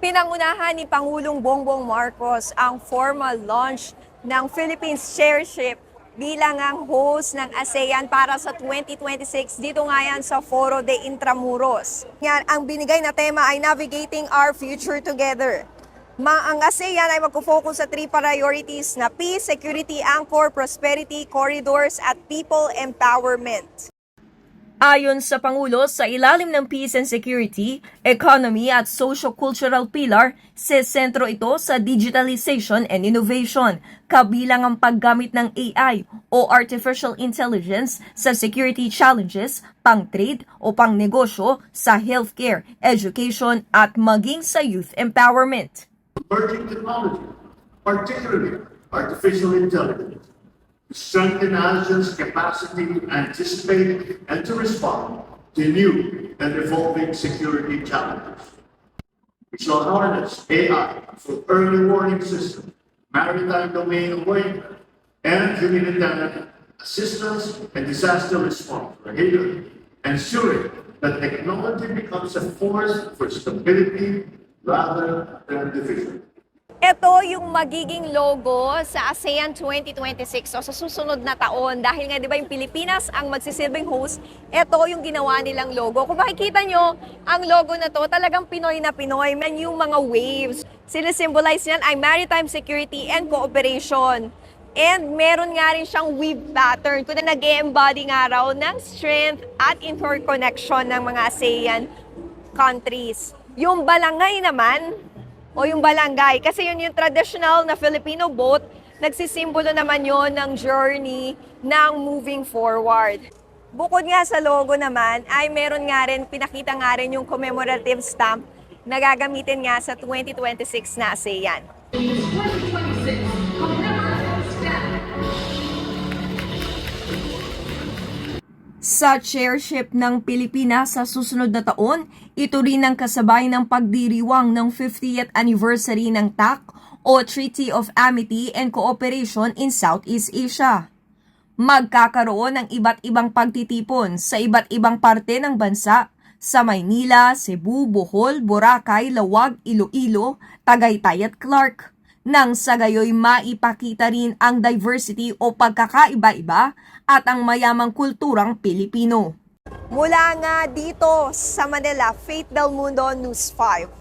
Pinangunahan ni Pangulong Bongbong Marcos ang formal launch ng Philippines Chairship bilang ang host ng ASEAN para sa 2026 dito nga yan sa Foro de Intramuros. Yan, ang binigay na tema ay Navigating Our Future Together. Ma ang ASEAN ay magpo-focus sa three priorities na peace, security, anchor, prosperity, corridors at people empowerment. Ayon sa Pangulo, sa ilalim ng peace and security, economy at socio-cultural pillar, sentro ito sa digitalization and innovation, kabilang ang paggamit ng AI o artificial intelligence sa security challenges, pang-trade o pang-negosyo sa healthcare, education at maging sa youth empowerment. emerging technology, particularly artificial intelligence, strengthen ASEAN's capacity to anticipate and to respond to new and evolving security challenges. We shall harness AI for early warning systems, maritime domain awareness, and humanitarian assistance and disaster response, ensuring that technology becomes a force for stability rather than division. Ito yung magiging logo sa ASEAN 2026 o sa susunod na taon. Dahil nga 'di ba yung Pilipinas ang magsisilbing host, ito yung ginawa nilang logo. Kung makikita nyo, ang logo na to talagang Pinoy na Pinoy. Man yung mga waves. Sinisimbolize niyan ay maritime security and cooperation. And meron nga rin siyang weave pattern kung na nag embody nga raw ng strength at interconnection ng mga ASEAN countries. Yung balangay naman, o yung balangay. Kasi yun yung traditional na Filipino boat, nagsisimbolo naman yon ng journey ng moving forward. Bukod nga sa logo naman, ay meron nga rin, pinakita nga rin yung commemorative stamp na gagamitin nga sa 2026 na ASEAN. Sa chairship ng Pilipinas sa susunod na taon, ito rin ang kasabay ng pagdiriwang ng 50th anniversary ng TAC o Treaty of Amity and Cooperation in Southeast Asia. Magkakaroon ng iba't ibang pagtitipon sa iba't ibang parte ng bansa sa Maynila, Cebu, Bohol, Boracay, Lawag, Iloilo, Tagaytay at Clark nang sa gayoy maipakita rin ang diversity o pagkakaiba-iba at ang mayamang kulturang Pilipino. Mula nga dito sa Manila, Faith Del Mundo, News 5.